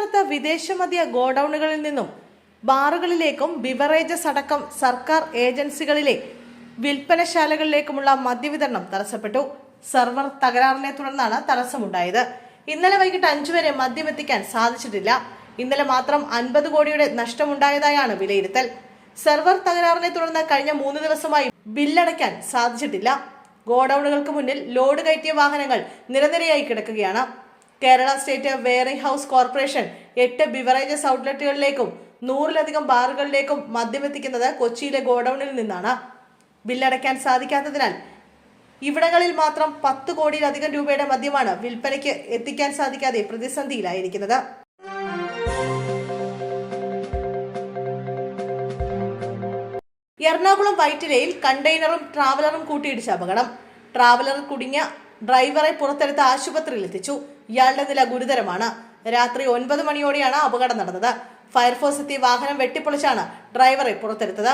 സംസ്ഥാനത്ത് വിദേശമദ്യ ഗോഡൌണുകളിൽ നിന്നും ബാറുകളിലേക്കും ബിവറേജസ് അടക്കം സർക്കാർ ഏജൻസികളിലെ വിൽപ്പനശാലകളിലേക്കുമുള്ള മദ്യവിതരണം തടസ്സപ്പെട്ടു. സെർവർ തകരാറിനെ തുടർന്നാണ് തടസ്സമുണ്ടായത്. ഇന്നലെ വൈകിട്ട് അഞ്ചു വരെ മദ്യമെത്തിക്കാൻ സാധിച്ചിട്ടില്ല. ഇന്നലെ മാത്രം അൻപത് കോടിയുടെ നഷ്ടമുണ്ടായതായാണ് വിലയിരുത്തൽ. സെർവർ തകരാറിനെ തുടർന്ന് കഴിഞ്ഞ മൂന്ന് ദിവസമായി ബില്ലടയ്ക്കാൻ സാധിച്ചിട്ടില്ല. ഗോഡൌണുകൾക്ക് മുന്നിൽ ലോഡ് കയറ്റിയ വാഹനങ്ങൾ നിരനിരയായി കിടക്കുകയാണ്. Kerala state wearing house corporation എട്ട് ബിവറേജസ് ഔട്ട്ലെറ്റുകളിലേക്കും നൂറിലധികം ബാറുകളിലേക്കും മദ്യമെത്തിക്കുന്നത് കൊച്ചിയിലെ ഗോഡൌണിൽ നിന്നാണ്. ബില്ലടയ്ക്കാൻ സാധിക്കാത്തതിനാൽ ഇവിടങ്ങളിൽ മാത്രം പത്ത് കോടിയിലധികം രൂപയുടെ മദ്യമാണ് വിൽപ്പനയ്ക്ക് എത്തിക്കാൻ സാധിക്കാതെ പ്രതിസന്ധിയിലായിരിക്കുന്നത്. എറണാകുളം വൈറ്റിലയിൽ കണ്ടെയ്നറും ട്രാവലറും കൂട്ടിയിടിച്ച അപകടം. ട്രാവലർ കുടുങ്ങിയ ഡ്രൈവറെ പുറത്തെടുത്ത് ആശുപത്രിയിൽ എത്തിച്ചു ഇയാളുടെ നില ഗുരുതരമാണ്. രാത്രി ഒൻപത് മണിയോടെയാണ് അപകടം നടന്നത്. ഫയർഫോഴ്സ് എത്തി വാഹനം വെട്ടിപ്പൊളിച്ചാണ് ഡ്രൈവറെ പുറത്തെടുത്തത്.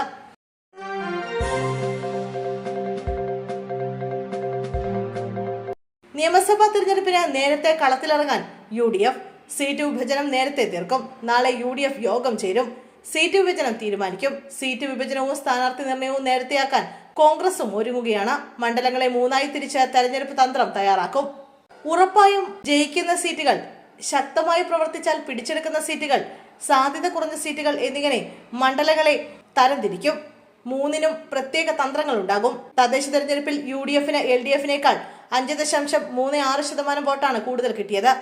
നിയമസഭാ തിരഞ്ഞെടുപ്പിന് നേരത്തെ കളത്തിലിറങ്ങാൻ യു ഡി എഫ് സീറ്റ് വിഭജനം നേരത്തെ തീർക്കും. നാളെ യു ഡി എഫ് യോഗം ചേരും. സീറ്റ് വിഭജനം തീരുമാനിക്കും. സീറ്റ് വിഭജനവും സ്ഥാനാർത്ഥി നിർണയവും നേരത്തെയാക്കാൻ കോൺഗ്രസും ഒരുങ്ങുകയാണ്. മണ്ഡലങ്ങളെ മൂന്നായി തിരിച്ച് തെരഞ്ഞെടുപ്പ് തന്ത്രം തയ്യാറാക്കും. ഉറപ്പായും ജയിക്കുന്ന സീറ്റുകൾ ശക്തമായി പ്രവർത്തിച്ചാൽ പിടിച്ചെടുക്കുന്ന സീറ്റുകൾ സാധ്യത കുറഞ്ഞ സീറ്റുകൾ എന്നിങ്ങനെ മണ്ഡലങ്ങളെ തരംതിരിക്കും. മൂന്നിനും പ്രത്യേക തന്ത്രങ്ങൾ ഉണ്ടാകും. തദ്ദേശ തെരഞ്ഞെടുപ്പിൽ യു ഡി എഫിന് എൽ ഡി എഫിനേക്കാൾ അഞ്ച് ദശാംശം മൂന്ന് ആറ് ശതമാനം വോട്ടാണ് കൂടുതൽ കിട്ടിയത്.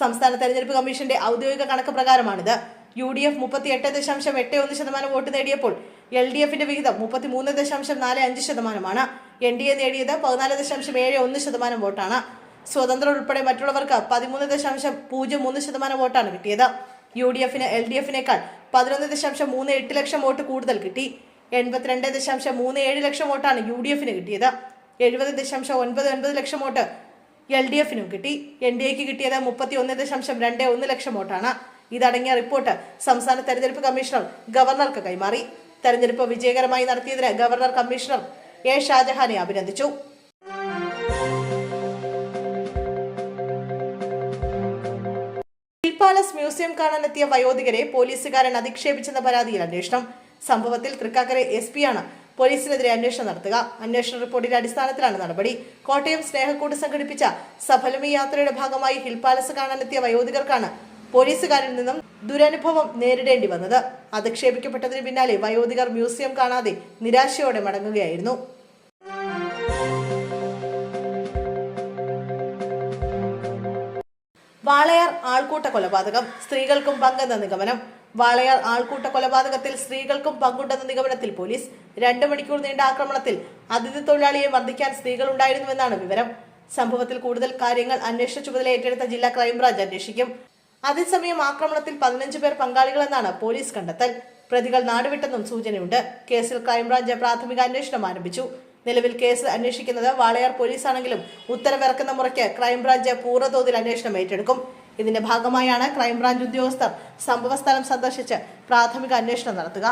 സംസ്ഥാന തെരഞ്ഞെടുപ്പ് കമ്മീഷന്റെ ഔദ്യോഗിക കണക്ക് പ്രകാരമാണിത്. യു ഡി എഫ് മുപ്പത്തി എട്ട് ദശാംശം എട്ട് ഒന്ന് ശതമാനം വോട്ട് നേടിയപ്പോൾ എൽ ഡി എഫിന്റെ വിഹിതം മുപ്പത്തി മൂന്ന് ദശാംശം നാല് അഞ്ച് ശതമാനമാണ്. എൻ ഡി എ നേടിയത് പതിനാല് ദശാംശം ഏഴ് ഒന്ന് ശതമാനം വോട്ടാണ്. സ്വതന്ത്രർ ഉൾപ്പെടെ മറ്റുള്ളവർക്ക് പതിമൂന്ന് ദശാംശം പൂജ്യം മൂന്ന് ശതമാനം വോട്ടാണ് കിട്ടിയത്. യു ഡി എഫിന് എൽ ഡി എഫിനേക്കാൾ പതിനൊന്ന് ദശാംശം മൂന്ന് എട്ട് ലക്ഷം വോട്ട് കൂടുതൽ കിട്ടി. എൺപത്തിരണ്ട് ദശാംശം മൂന്ന് ഏഴ് ലക്ഷം വോട്ടാണ് യു ഡി എഫിന് കിട്ടിയത്. എഴുപത് ദശാംശം ഒൻപത് ഒൻപത് ലക്ഷം വോട്ട് എൽ ഡി എഫിനും കിട്ടി. എൻ ഡി എക്ക് കിട്ടിയത് മുപ്പത്തി ഒന്ന് ദശാംശം രണ്ട് ഒന്ന് ലക്ഷം വോട്ടാണ്. ഇതടങ്ങിയ റിപ്പോർട്ട് സംസ്ഥാന തെരഞ്ഞെടുപ്പ് കമ്മീഷണർ ഗവർണർക്ക് കൈമാറി. തെരഞ്ഞെടുപ്പ് വിജയകരമായി നടത്തിയതിന് ഗവർണർ കമ്മീഷണർ എ ഷാജഹാനെ അഭിനന്ദിച്ചു. പാലസ് മ്യൂസിയം കാണാനെത്തിയ വയോധികരെ പോലീസുകാരൻ അധിക്ഷേപിച്ചെന്ന പരാതിയിൽ അന്വേഷണം. സംഭവത്തിൽ തൃക്കാക്കര എസ് പിയാണ് പോലീസിനെതിരെ അന്വേഷണം നടത്തുക. അന്വേഷണ റിപ്പോർട്ടിന്റെ അടിസ്ഥാനത്തിലാണ് നടപടി. കോട്ടയം സ്നേഹക്കൂട് സംഘടിപ്പിച്ച സഫലമി യാത്രയുടെ ഭാഗമായി ഹിൽ പാലസ് കാണാനെത്തിയ വയോധികർക്കാണ് പോലീസുകാരിൽ നിന്നും ദുരനുഭവം നേരിടേണ്ടി വന്നത്. അധിക്ഷേപിക്കപ്പെട്ടതിന് പിന്നാലെ വയോധികർ മ്യൂസിയം കാണാതെ നിരാശയോടെ മടങ്ങുകയായിരുന്നു. വാളയാർ ആൾക്കൂട്ട കൊലപാതകം സ്ത്രീകൾക്കും പങ്കെന്ന നിഗമനം. വാളയാർ ആൾക്കൂട്ട കൊലപാതകത്തിൽ സ്ത്രീകൾക്കും പങ്കുണ്ടെന്ന നിഗമനത്തിൽ പോലീസ് രണ്ട് മണിക്കൂർ നീണ്ട ആക്രമണത്തിൽ അതിഥി തൊഴിലാളിയെ മർദ്ദിക്കാൻ സ്ത്രീകൾ ഉണ്ടായിരുന്നുവെന്നാണ് വിവരം. സംഭവത്തിൽ കൂടുതൽ കാര്യങ്ങൾ അന്വേഷണ ചുമതല ഏറ്റെടുത്ത ജില്ലാ ക്രൈംബ്രാഞ്ച് അന്വേഷിക്കും. അതേസമയം ആക്രമണത്തിൽ പതിനഞ്ച് പേർ പങ്കാളികളെന്നാണ് പോലീസ് കണ്ടെത്തൽ. പ്രതികൾ നാടുവിട്ടെന്നും സൂചനയുണ്ട്. കേസിൽ ക്രൈംബ്രാഞ്ച് പ്രാഥമിക അന്വേഷണം ആരംഭിച്ചു. നിലവിൽ കേസ് അന്വേഷിക്കുന്നത് വാളയാർ പോലീസാണെങ്കിലും ഉത്തരവിറക്കുന്ന മുറയ്ക്ക് ക്രൈംബ്രാഞ്ച് പൂർണതോതിൽ അന്വേഷണം ഏറ്റെടുക്കും. ഇതിന്റെ ഭാഗമായാണ് ക്രൈംബ്രാഞ്ച് ഉദ്യോഗസ്ഥർ സംഭവസ്ഥലം സന്ദർശിച്ച് പ്രാഥമിക അന്വേഷണം നടത്തുക.